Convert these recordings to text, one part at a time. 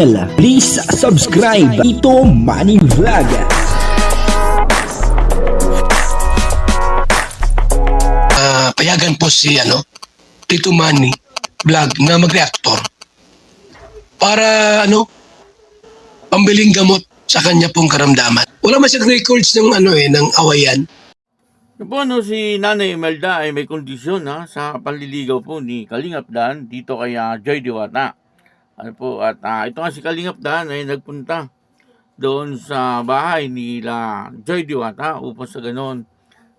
Please subscribe Ito Money Vlog. Ah, payagan po si ano, Tito Manny vlog na mag-reactor para ano, pambiling gamot sa kanya pong karamdaman. Wala man siyang records ng ano eh, ng awayan. Po ano, si Nanay Imelda ay may kondisyon ha, sa panliligaw po ni Kalingap Dan dito kay ah, Joy Diwata. Ano po, at ah, ito nga si Kalingap Dan ay nagpunta doon sa bahay nila Joy Diwata upang sa ganon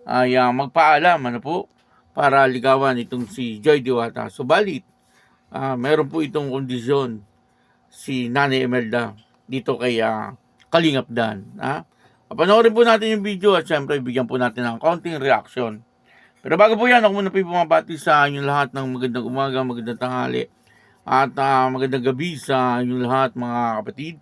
ay ah, magpaalam ano po para ligawan itong si Joy Diwata. Subalit, ah, meron po itong kondisyon si Nanay Imelda dito kay ah, Kalingap Dan. Ha? Panoorin po natin yung video at syempre bigyan po natin ng konting reaction. Pero bago po yan, ako muna po yung bumabati sa inyong lahat ng magandang umaga, magandang tanghali at ah, magandang gabi sa inyong lahat mga kapatid.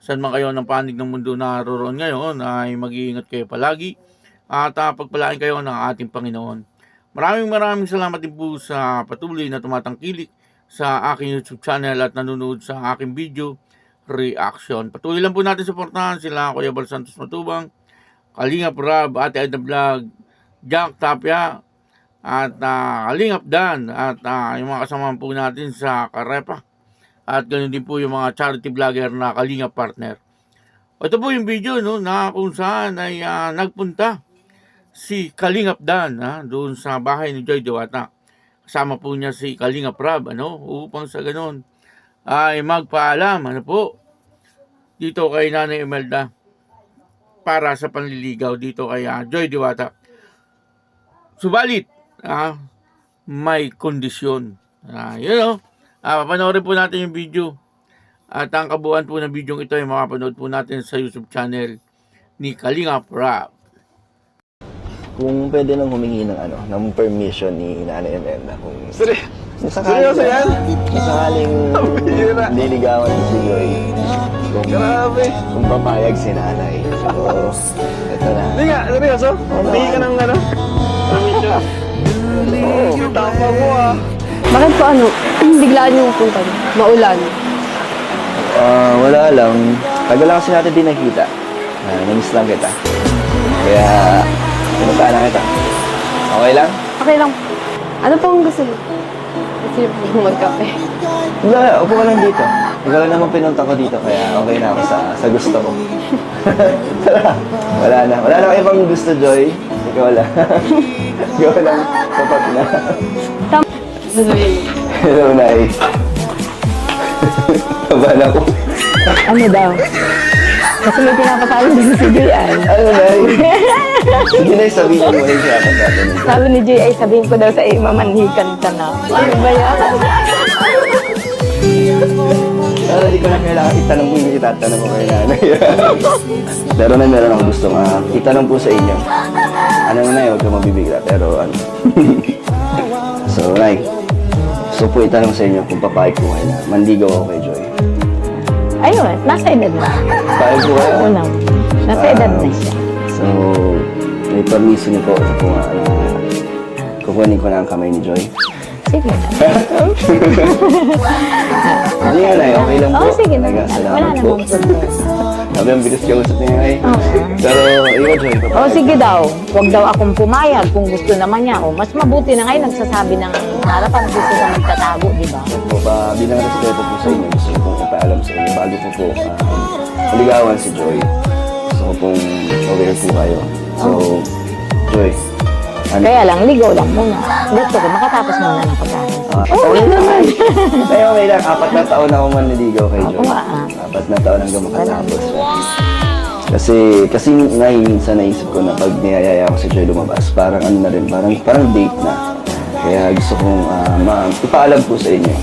Saan man kayo ng panig ng mundo naroroon ngayon ay mag-iingat kayo palagi at ah, pagpalain kayo ng ating Panginoon. Maraming maraming salamat din po sa patuloy na tumatangkilik sa aking YouTube channel at nanonood sa aking video reaction. Patuloy lang po natin suportahan sila Kuya Bal Santos Matubang, Kalingap Rab, Ate Edna Vlog, Jack Tapia, at uh, Kalingap Dan, at ah, yung mga kasama po natin sa Karepa. At ganoon din po yung mga charity vlogger na Kalingap partner. Ito po yung video no, na kung saan ay ah, nagpunta si Kalingap Dan ha, doon sa bahay ni Joy Diwata. Kasama po niya si Kalingap Rab ano, upang sa ganoon ay magpaalam ano po dito kay Nanay Imelda para sa panliligaw dito kay ah, Joy Diwata. Subalit, ah, may kondisyon. Ah, yun o. Ah, papanoorin po natin yung video. At ang kabuuan po ng video ito ay makapanood po natin sa YouTube channel ni Kalinga Prab. kung pwede nang humingi ng ano, ng permission ni Nanay Imelda kung sakaling, Seryoso yan? sakaling Bihira. niligawan si Joy kung, Grabe. kung papayag si Nanay. So, ito na. Hindi nga, seryoso? Hindi ka ng ano? Permission. Oo, tama mo ah. Bakit po ano, biglaan yung punta niyo? Maulan. Ah, wala lang. Tagal lang kasi natin di nakita. Uh, namiss lang kita. Kaya, pinutaan na kita. Okay lang? Okay lang. Ano pong gusto niyo? Gusto niyo po magkape? Wala, upo ka lang dito. Ikaw lang naman pinunta ko dito, kaya okay na ako sa, sa gusto ko. Tara, wala na. Wala na kayo ibang gusto, Joy. Ikaw lang. Ikaw lang, sapat na. Hello, Nay. Kabahan ako. Ano daw? Kasi may pinapasali din si ay. Ano, Nay? Sige, Nay, sabihin mo na siya kapag natin. Sabi ni ay sabihin ko daw sa iyo, mamanhikan ka na. Ano ba yan? Pero hindi ko na kailangan itanong mo yung itatanong ko kay nanay. Pero na meron ako gusto nga itanong po sa inyo. Ano na yun, huwag ka mabibigla. Pero ano. so, Nay. So po itanong sa inyo kung papayag po kayo na manligaw ako kay Joy. Ayun, nasa edad na. Papayag po kayo? Unang, nasa edad na siya. So, may permiso niyo po nga na kukunin ko na ang kamay ni Joy. Sige na. Hindi nga, Nay. Okay lang po. Oo, sige na. Talaga, Wala salamat po. namang problema. Sabi ang bilis kayo usap niya, Nay. Pero, ikaw, Joy, O papayag. sige daw, huwag daw akong pumayag kung gusto naman niya. O mas mabuti na ngayon nagsasabi ng harapan gusto sa magtatago, di ba? po ba bilang respeto po sa inyo, gusto ko pong ipaalam sa inyo bago po po uh, ligawan si Joy. Gusto ko pong aware po kayo. So, Joy, ano? Kaya lang, ligaw lang muna. Gusto ko makatapos muna ng pag-aaral. Ah, okay naman. Kaya okay lang, apat na taon ako man naligaw kay Joy. Oo nga, ah. Apat na taon hanggang makatapos. Kasi, kasi ngayon minsan naisip ko na pag niyayaya ako si Joy lumabas, parang ano na rin, parang, parang date na. Kaya gusto kong ah, ma- ipaalam po sa inyo.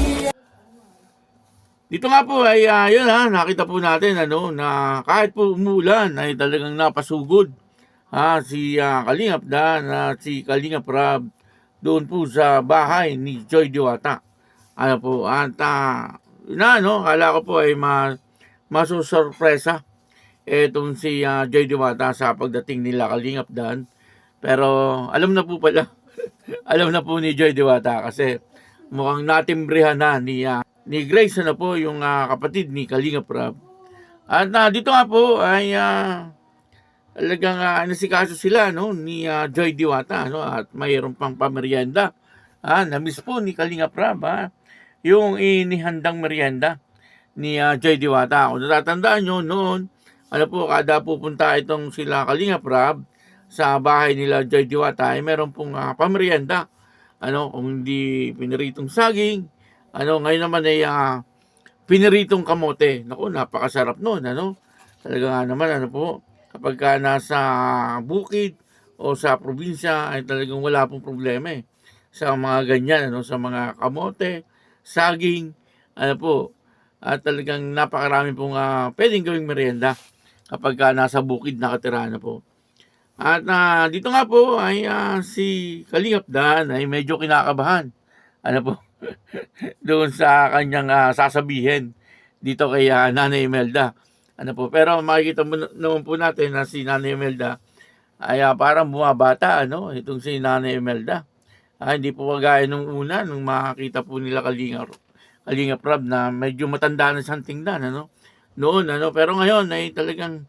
Dito nga po ay ah, yun ha, nakita po natin ano na kahit po umulan ay talagang napasugod ha si ah, Kalingap Dan at si Kalingap Rab doon po sa bahay ni Joy Diwata. Ano po, at ah, na no, kala ko po ay ma masusurpresa etong si ah, Joy Diwata sa pagdating nila Kalingap Dan. Pero alam na po pala, alam na po ni Joy Diwata kasi mukhang natimbrihan na ni ah, ni Grace ano po, yung ah, kapatid ni Kalinga Prab. At ah, dito nga po ay ah, talagang uh, nasikaso sila no ni ah, Joy Diwata no at mayroon pang pamerienda. Ah, na-miss po ni Kalinga Prab ah, yung inihandang merienda ni ah, Joy Diwata. Kung natatandaan nyo noon, ano po, kada pupunta itong sila Kalinga Prab sa bahay nila Joy Diwata ay meron pong ah, pamerienda. Ano, kung hindi piniritong saging, ano, ngayon naman ay ah, piniritong kamote. Naku, napakasarap noon, ano. Talaga nga naman, ano po, kapag ka nasa bukid o sa probinsya ay talagang wala pong problema eh. Sa mga ganyan, ano, sa mga kamote, saging, ano po, at talagang napakarami pong ah, pwedeng gawing merienda kapag ka nasa bukid nakatira na po. At ah, dito nga po ay ah, si Kalingap Dan ay medyo kinakabahan. Ano po? doon sa kanyang ah, sasabihin dito kay ah, Nanay Imelda. Ano po? Pero makikita mo na- naman po natin na si Nanay Imelda ay ah, parang bumabata ano itong si Nanay Imelda. Ah, hindi po kagaya nung una nung makakita po nila Kalinga Kalinga Prab na medyo matanda na siyang tingnan ano. Noon ano pero ngayon ay talagang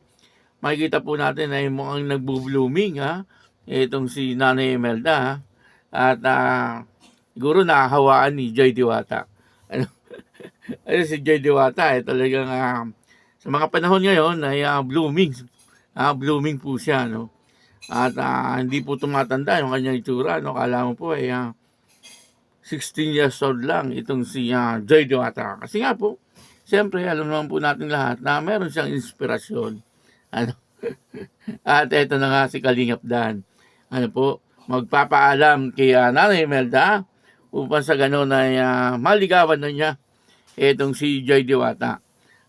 makikita po natin ay mukhang nagbo-blooming ha itong si Nanay Imelda ha. At ah, siguro nakahawaan ni Joy Diwata. Ano? Ano si Joy Diwata eh talagang ah, sa mga panahon ngayon ay ah, blooming. Ah, blooming po siya no. At ah, hindi po tumatanda yung kanyang itsura no. Kala mo po ay ah, 16 years old lang itong si ah, Joy Diwata. Kasi nga po, siyempre alam naman po natin lahat na meron siyang inspirasyon. Ano? At eto na nga si Kalingap Dan. Ano po, magpapaalam kay ah, Nanay Imelda upang sa gano'n ay ah, maligawan na niya itong si Joy Diwata.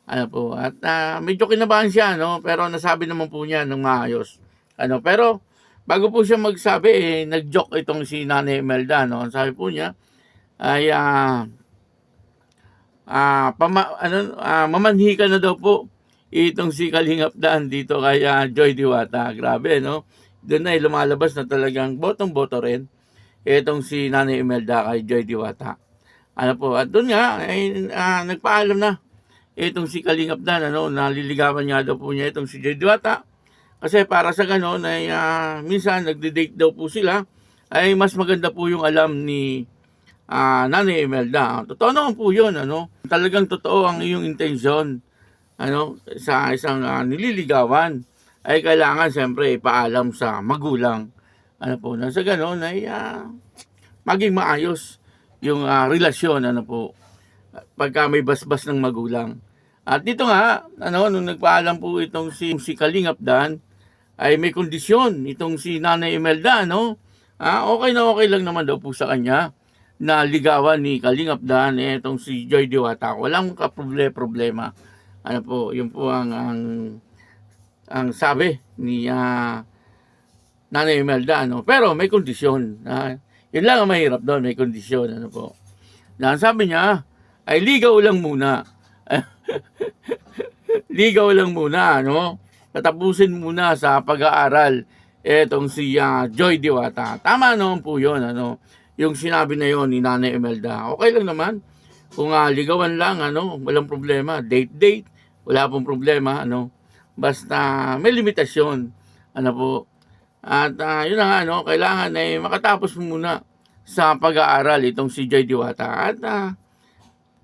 Ano po, at ah, medyo kinabahan siya, no? Pero nasabi naman po niya ng maayos. Ano, pero bago po siya magsabi, eh, nag-joke itong si Nanay Imelda, no? Ang Sabi po niya, ay ah, ah, pama, ano, ah, mamanhi na daw po itong si Kalingap Dan dito kay ah, Joy Diwata. Grabe, no? Doon ay lumalabas na talagang botong-boto rin itong si Nanay Imelda kay Joy Diwata. Ano po, at doon nga, ay, ah, nagpaalam na itong si Kalingap Dan, ano, naliligawan nga daw po niya itong si Joy Diwata. Kasi para sa ganon ay ah, minsan nagde-date daw po sila ay mas maganda po yung alam ni ah, Nanay Imelda. Totoo naman po yun, ano. Talagang totoo ang iyong intensyon ano, sa isang ah, nililigawan ay kailangan siyempre ipaalam sa magulang. Ano po, na sa ganon ay ah, maging maayos yung ah, relasyon, ano po, pagka may basbas ng magulang. At dito nga, ano, nung nagpaalam po itong si, si Kalingap Dan, ay may kondisyon itong si Nanay Imelda, no? Ah, okay na okay lang naman daw po sa kanya na ligawan ni Kalingap Dan eh, itong si Joy Diwata. Walang kaproble-problema. Ano po, yun po ang ang, ang sabi ni ah, Nanay Imelda, ano? Pero may kondisyon. Ah, yun lang ang mahirap doon, may kondisyon, ano po. Na sabi niya, ay ligaw lang muna. ligaw lang muna, ano? Tatapusin muna sa pag-aaral etong si ah, Joy Diwata. Tama naman po yun, ano? Yung sinabi na yon ni Nanay Imelda. Okay lang naman. Kung ah, ligawan lang, ano, walang problema. Date-date, wala pong problema, ano. Basta may limitasyon, ano po. At ah, yun na nga, ano, kailangan ay makatapos muna sa pag-aaral itong si Joy Diwata. At ah,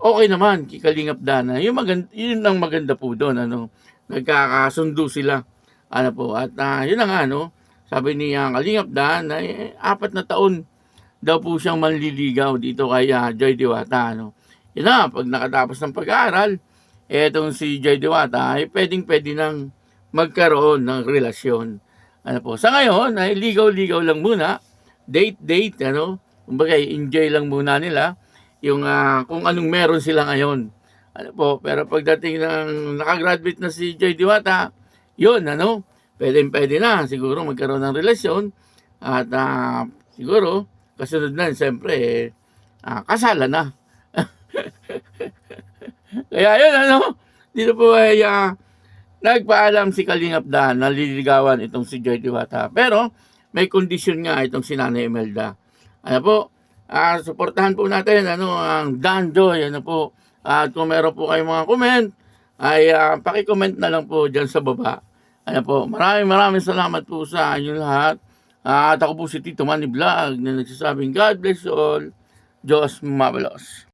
okay naman, kikalingap dana. Yung maganda, yun ang maganda po doon, ano. Nagkakasundo sila. Ano po, at ah, yun na nga, ano, sabi ni uh, Kalingap Dan, ay apat na taon daw po siyang manliligaw dito kay ah, Joy Diwata, ano. Yun na, pag nakatapos ng pag-aaral, etong si Joy Diwata ay pwedeng-pwede nang magkaroon ng relasyon. Ano po, sa ngayon ay ligaw-ligaw lang muna, date-date, ano, kumbaga enjoy lang muna nila yung ah, kung anong meron sila ngayon. Ano po, pero pagdating ng nakagraduate na si Joy Diwata, yun, ano, pwedeng pwede na siguro magkaroon ng relasyon at ah, siguro kasunod na siyempre eh, ah, kasalan na. Kaya yun, ano, dito po ay ah, nagpaalam si Kalingap Dan na liligawan itong si Joy Diwata. Pero may kondisyon nga itong si Nanay Imelda. Ano po, ah, suportahan po natin ano ang Dan Joy, ano po, At kung meron po kayong mga comment, ay ah, paki-comment na lang po dyan sa baba. Ayan po, maraming maraming salamat po sa inyo lahat. Ah, at ako po si Tito Manny Vlog na nagsasabing God bless you all. Diyos mabalos.